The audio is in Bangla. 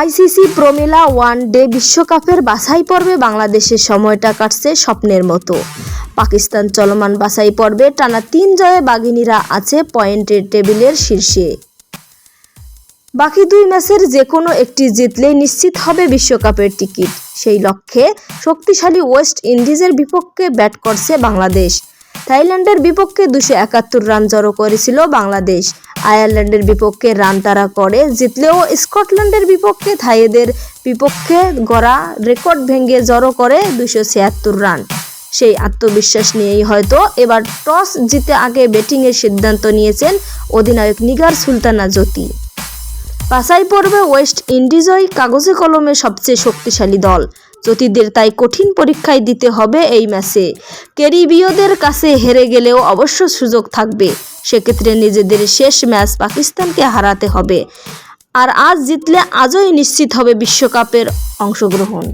আইসিসি প্রমিলা ওয়ান ডে বিশ্বকাপের বাছাই পর্বে বাংলাদেশের সময়টা কাটছে স্বপ্নের মতো। পাকিস্তান চলমান বাছাই পর্বে টানা তিন জয়ে বাঘিনীরা আছে পয়েন্টের টেবিলের শীর্ষে। বাকি দুই ম্যাচের যে কোনো একটি জিতলেই নিশ্চিত হবে বিশ্বকাপের টিকিট। সেই লক্ষ্যে শক্তিশালী ওয়েস্ট ইন্ডিজের বিপক্ষে ব্যাট করছে বাংলাদেশ। থাইল্যান্ডের বিপক্ষে দুশো একাত্তর রান জড়ো করেছিল বাংলাদেশ। আয়ারল্যান্ডের বিপক্ষে রান তারা করে, জিতলেও স্কটল্যান্ডের বিপক্ষে থাইদের বিপক্ষে গড়া রেকর্ড ভেঙে জড়ো করে দুশো ছিয়াত্তর রান। সেই আত্মবিশ্বাস নিয়েই হয়তো এবার টস জিতে আগে ব্যাটিংয়ের সিদ্ধান্ত নিয়েছেন অধিনায়ক নিগার সুলতানা জ্যোতি। বাছাই পর্বে ওয়েস্ট ইন্ডিজই কাগজে কলমে সবচেয়ে শক্তিশালী দল। জ্যোতিদের তাই কঠিন পরীক্ষায় দিতে হবে এই ম্যাচে। ক্যারিবীয়দের কাছে হেরে গেলেও অবশ্য সুযোগ থাকবে। সেক্ষেত্রে নিজেদের শেষ ম্যাচ পাকিস্তানকে হারাতে হবে। আর আজ জিতলে আজই নিশ্চিত হবে বিশ্বকাপের অংশগ্রহণ।